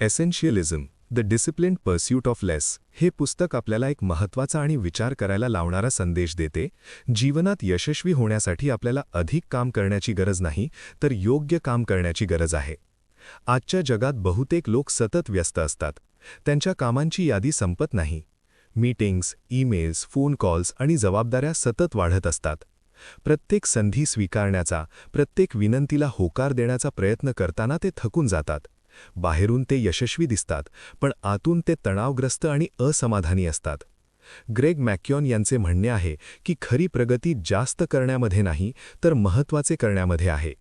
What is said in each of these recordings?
Essentialism the discipline pursuit of less हे पुस्तक आपल्याला एक महत्त्वाचा आणि विचार करायला लावणारा संदेश देते. जीवनात यशस्वी होण्यासाठी आपल्याला अधिक काम करण्याची गरज नाही तर योग्य काम करण्याची गरज आहे. आजच्या जगात बहुतेक लोक सतत व्यस्त असतात. त्यांच्या कामांची यादी संपत नाही. मीटिंग्स ईमेल्स फोन कॉल्स आणि जबाबदाऱ्या सतत वाढत असतात. प्रत्येक संधी स्वीकारण्याचा प्रत्येक विनंतीला होकार देण्याचा प्रयत्न करताना ते थकून जातात. बाहेरून ते यशस्वी दिसतात पण आतून ते तणावग्रस्त आणि असमाधानी असतात. ग्रेग मॅक्यॉन यांचे म्हणणे आहे की खरी प्रगती जास्त करण्यामध्ये नाही तर महत्त्वाचे करण्यामध्ये आहे.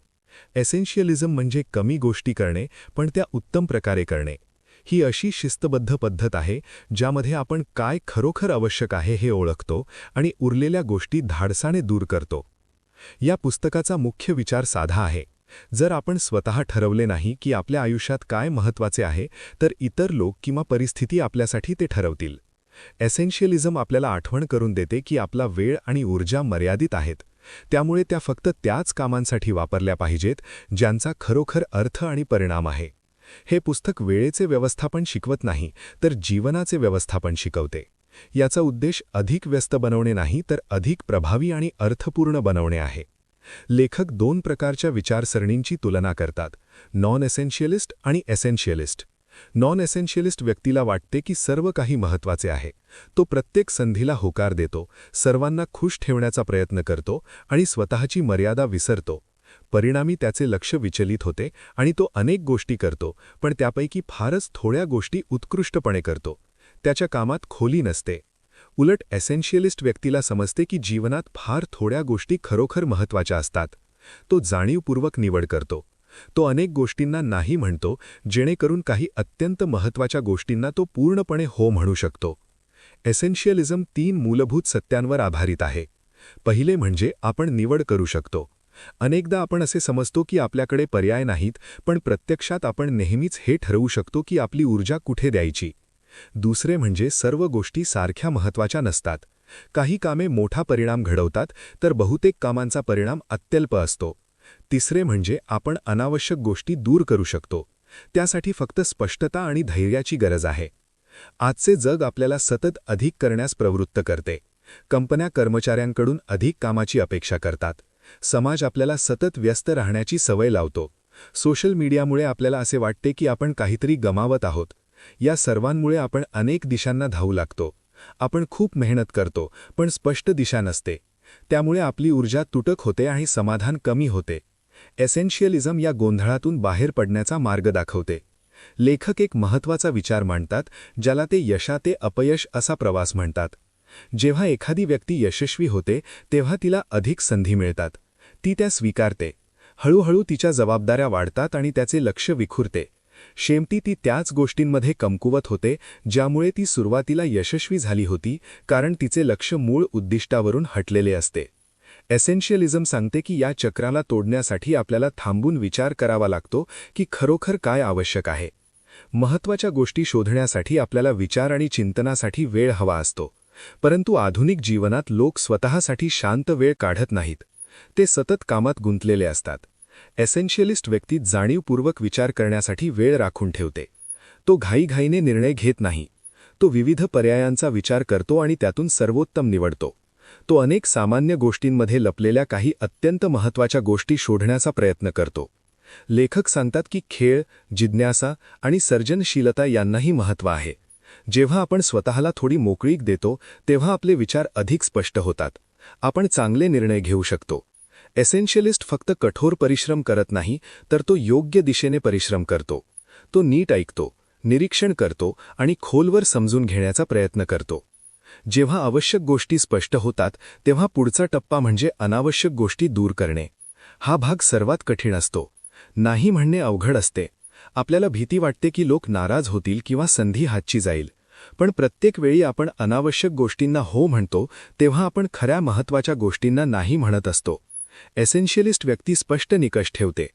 एसेन्शियलिझम म्हणजे कमी गोष्टी करणे पण त्या उत्तम प्रकारे करणे. ही अशी शिस्तबद्ध पद्धत आहे ज्यामध्ये आपण काय खरोखर आवश्यक आहे हे ओळखतो आणि उरलेल्या गोष्टी धाडसाने दूर करतो. या पुस्तकाचा मुख्य विचार साधा आहे. जर आपण स्वतः ठरवले नाही की आपल्या आयुष्यात काय महत्त्वाचे आहे तर इतर लोक किंवा परिस्थिती आपल्यासाठी ते ठरवतील. एसेन्शियलिझम आपल्याला आठवण करून देते की आपला वेळ आणि ऊर्जा मर्यादित आहेत. त्यामुळे त्या फक्त त्याच कामांसाठी वापरल्या पाहिजेत ज्यांचा खरोखर अर्थ आणि परिणाम आहे. हे पुस्तक वेळेचे व्यवस्थापन शिकवत नाही तर जीवनाचे व्यवस्थापन शिकवते. याचा उद्देश अधिक व्यस्त बनवणे नाही तर अधिक प्रभावी आणि अर्थपूर्ण बनवणे आहे. लेखक दोन प्रकारच्या विचारसरणींची तुलना करतात नॉन एसेन्शियलिस्ट आणि एसेन्शियलिस्ट नॉन एसेन्शियलिस्ट व्यक्तीला वाटते की सर्व काही महत्त्वाचे आहे. तो प्रत्येक संधीला होकार देतो सर्वांना खुश ठेवण्याचा प्रयत्न करतो आणि स्वतःची मर्यादा विसरतो. परिणामी त्याचे लक्ष विचलित होते आणि तो अनेक गोष्टी करतो पण त्यापैकी फारच थोड्या गोष्टी उत्कृष्टपणे करतो. त्याच्या कामात खोली नसते. उलट एसेन्शियलिस्ट व्यक्तीला समजते की जीवनात फार थोड्या गोष्टी खरोखर महत्त्वाच्या असतात. तो जाणीवपूर्वक निवड करतो. तो अनेक गोष्टींना नाही म्हणतो जेणेकरून काही अत्यंत महत्त्वाच्या गोष्टींना तो पूर्णपणे हो म्हणू शकतो. एसेन्शियलिझम तीन मूलभूत सत्यांवर आधारित आहे. पहिले म्हणजे आपण निवड करू शकतो. अनेकदा आपण असे समजतो की आपल्याकडे पर्याय नाहीत पण प्रत्यक्षात आपण नेहमीच हे ठरवू शकतो की आपली ऊर्जा कुठे द्यायची. दुसरे म्हणजे सर्व गोष्टी सारख्या महत्त्वाच्या नसतात. काही कामे मोठा परिणाम घडवतात तर बहुतेक कामांचा परिणाम अत्यल्प असतो. तिसरे म्हणजे आपण अनावश्यक गोष्टी दूर करू शकतो. त्यासाठी फक्त स्पष्टता आणि धैर्याची गरज आहे. आजचे जग आपल्याला सतत अधिक करण्यास प्रवृत्त करते. कंपन्या कर्मचाऱ्यांकडून अधिक कामाची अपेक्षा करतात. समाज आपल्याला सतत व्यस्त राहण्याची सवय लावतो. सोशल मीडियामुळे आपल्याला असे वाटते की आपण काहीतरी गमावत आहोत. या सर्वांमुळे आपण अनेक दिशांना धावू लागतो. आपण खूप मेहनत करतो पण स्पष्ट दिशा नसते. त्यामुळे आपली ऊर्जा तुटक होते आणि समाधान कमी होते. एसेन्शियलिझम या गोंधळातून बाहेर पडण्याचा मार्ग दाखवते. लेखक एक महत्त्वाचा विचार मांडतात ज्याला ते यशा ते अपयश असा प्रवास म्हणतात. जेव्हा एखादी व्यक्ती यशस्वी होते तेव्हा तिला अधिक संधी मिळतात. ती त्या स्वीकारते. हळूहळू तिच्या जबाबदाऱ्या वाढतात आणि त्याचे लक्ष विखुरते. शेमटी ती त्याच गोष्टींमध्ये कमकुवत होते ज्यामुळे ती सुरुवातीला यशस्वी झाली होती कारण तिचे लक्ष मूळ उद्दिष्टावरून हटलेले असते. एसेन्शियलिझम सांगते की या चक्राला तोडण्यासाठी आपल्याला थांबून विचार करावा लागतो की खरोखर काय आवश्यक आहे. महत्त्वाच्या गोष्टी शोधण्यासाठी आपल्याला विचार आणि चिंतनासाठी वेळ हवा असतो. परंतु आधुनिक जीवनात लोक स्वतःसाठी शांत वेळ काढत नाहीत. ते सतत कामात गुंतलेले असतात. एसेन्शियलिस्ट व्यक्ती जाणीवपूर्वक विचार करण्यासाठी वेळ राखून ठेवते. तो घाईघाईने निर्णय घेत नाही. तो विविध पर्यायांचा विचार करतो आणि त्यातून सर्वोत्तम निवडतो. तो अनेक सामान्य गोष्टींमध्ये लपलेल्या काही अत्यंत महत्त्वाच्या गोष्टी शोधण्याचा प्रयत्न करतो. लेखक सांगतात की खेळ जिज्ञासा आणि सर्जनशीलता यांनाही महत्त्व आहे. जेव्हा आपण स्वतःला थोडी मोकळीक देतो तेव्हा आपले विचार अधिक स्पष्ट होतात. आपण चांगले निर्णय घेऊ शकतो. एसेन्शियलिस्ट फक्त कठोर परिश्रम करत नाही तर तो योग्य दिशेने परिश्रम करतो. तो नीट ऐकतो निरीक्षण करतो आणि खोलवर समजून घेण्याचा प्रयत्न करतो. जेव्हा आवश्यक गोष्टी स्पष्ट होतात तेव्हा पुढचा टप्पा म्हणजे अनावश्यक गोष्टी दूर करणे. हा भाग सर्वात कठीण असतो. नाही म्हणणे अवघड असते. आपल्याला भीती वाटते की लोक नाराज होतील किंवा संधी हातची जाईल. पण प्रत्येक वेळी आपण अनावश्यक गोष्टींना हो म्हणतो तेव्हा आपण खऱ्या महत्त्वाच्या गोष्टींना नाही म्हणत असतो. एसेन्शियलिस्ट व्यक्ती स्पष्ट निकष ठेवते.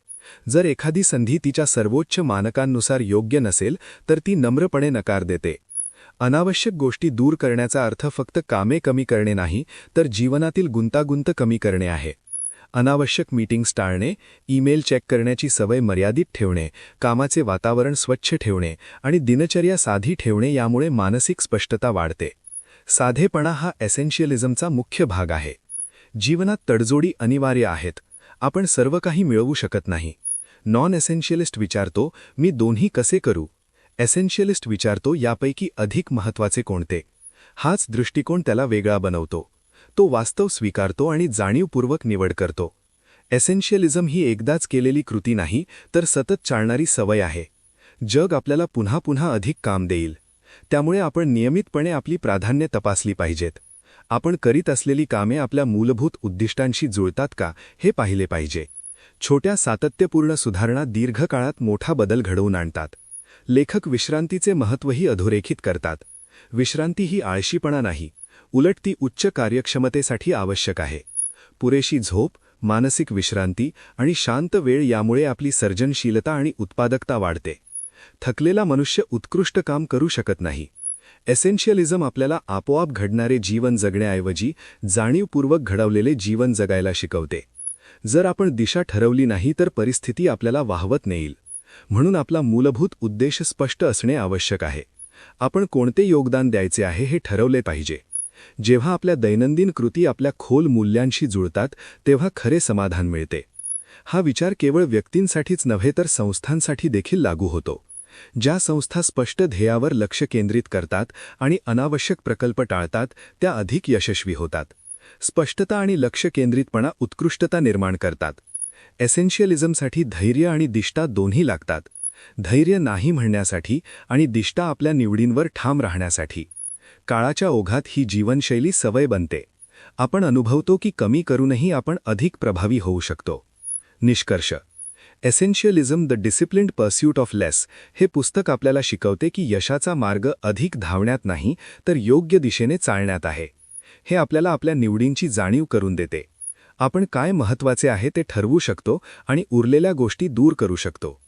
जर एखादी संधी तिच्या सर्वोच्च मानकांनुसार योग्य नसेल तर ती नम्रपणे नकार देते. अनावश्यक गोष्टी दूर करण्याचा अर्थ फक्त कामे कमी करणे नाही तर जीवनातील गुंतागुंत कमी करणे आहे. अनावश्यक मीटिंग्स टाळणे ईमेल चेक करण्याची सवय मर्यादित ठेवणे कामाचे वातावरण स्वच्छ ठेवणे आणि दिनचर्या साधी ठेवणे यामुळे मानसिक स्पष्टता वाढते. साधेपणा हा एसेन्शियलिझमचा मुख्य भाग आहे. जीवनात तडजोडी अनिवार्य आहेत. आपण सर्व काही मिळवू शकत नाही. नॉन एसेन्शियलिस्ट विचारतो मी दोन्ही कसे करू? एसेन्शियलिस्ट विचारतो यापैकी अधिक महत्त्वाचे कोणते? हाच दृष्टिकोन त्याला वेगळा बनवतो. तो वास्तव स्वीकारतो आणि जाणीवपूर्वक निवड करतो. एसेन्शियलिझम ही एकदाच केलेली कृती नाही तर सतत चालणारी सवय आहे. जग आपल्याला पुन्हा पुन्हा अधिक काम देईल. त्यामुळे आपण नियमितपणे आपली प्राधान्य तपासली पाहिजेत. आपण करीत असलेली कामे आपल्या मूलभूत उद्दिष्टांशी जुळतात का हे पाहिले पाहिजे. छोट्या सातत्यपूर्ण सुधारणा दीर्घकाळात मोठा बदल घडवून आणतात. लेखक विश्रांतीचे महत्त्वही अधोरेखित करतात. विश्रांती ही आळशीपणा नाही उलट ती उच्च कार्यक्षमतेसाठी आवश्यक आहे. पुरेशी झोप मानसिक विश्रांती आणि शांत वेळ यामुळे आपली सर्जनशीलता आणि उत्पादकता वाढते. थकलेला मनुष्य उत्कृष्ट काम करू शकत नाही. एसेन्शियलिझम आपल्याला आपोआप घडणारे जीवन जगण्याऐवजी जाणीवपूर्वक घडवलेले जीवन जगायला शिकवते. जर आपण दिशा ठरवली नाही तर परिस्थिती आपल्याला वाहवत नेईल. म्हणून आपला मूलभूत उद्देश स्पष्ट असणे आवश्यक आहे. आपण कोणते योगदान द्यायचे आहे हे ठरवले पाहिजे. जेव्हा आपल्या दैनंदिन कृती आपल्या खोल मूल्यांशी जुळतात तेव्हा खरे समाधान मिळते. हा विचार केवळ व्यक्तींसाठीच नव्हे तर संस्थांसाठी देखील लागू होतो. ज्या संस्था स्पष्ट ध्येयावर लक्ष केंद्रित करतात आणि अनावश्यक प्रकल्प टाळतात त्या अधिक यशस्वी होतात. स्पष्टता आणि लक्ष केंद्रितपणा उत्कृष्टता निर्माण करतात. एसेन्शियलिझमसाठी धैर्य आणि दिष्टा दोन्ही लागतात. धैर्य नाही म्हणण्यासाठी आणि दिष्टा आपल्या निवडींवर ठाम राहण्यासाठी. काळाच्या ओघात ही जीवनशैली सवय बनते. आपण अनुभवतो की कमी करूनही आपण अधिक प्रभावी होऊ शकतो. निष्कर्ष essentialism the disciplined pursuit of less हे पुस्तक आपल्याला शिकवते की यशाचा मार्ग अधिक धावण्यात नाही तर योग्य दिशेने चालण्यात आहे. हे आपल्याला आपल्या निवडींची जाणीव करून देते. आपण काय महत्त्वाचे आहे ते ठरवू शकतो आणि उरलेल्या गोष्टी दूर करू शकतो.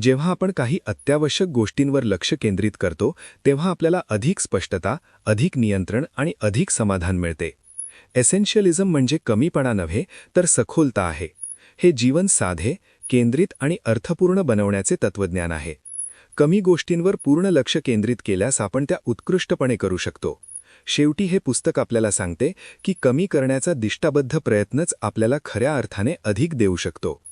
जेव्हा आपण काही अत्यावश्यक गोष्टींवर लक्ष केंद्रित करतो तेव्हा आपल्याला अधिक स्पष्टता अधिक नियंत्रण आणि अधिक समाधान मिळते. एसेन्शियलिझम म्हणजे कमीपणा नव्हे तर सखोलता आहे. हे जीवन साधे केंद्रित आणि अर्थपूर्ण बनवण्याचे तत्वज्ञान आहे. कमी गोष्टींवर पूर्ण लक्ष केंद्रित केल्यास आपण त्या उत्कृष्टपणे करू शकतो. शेवटी हे पुस्तक आपल्याला सांगते की कमी करण्याचा दिष्टाबद्ध प्रयत्नच आपल्याला खऱ्या अर्थाने अधिक देऊ शकतो.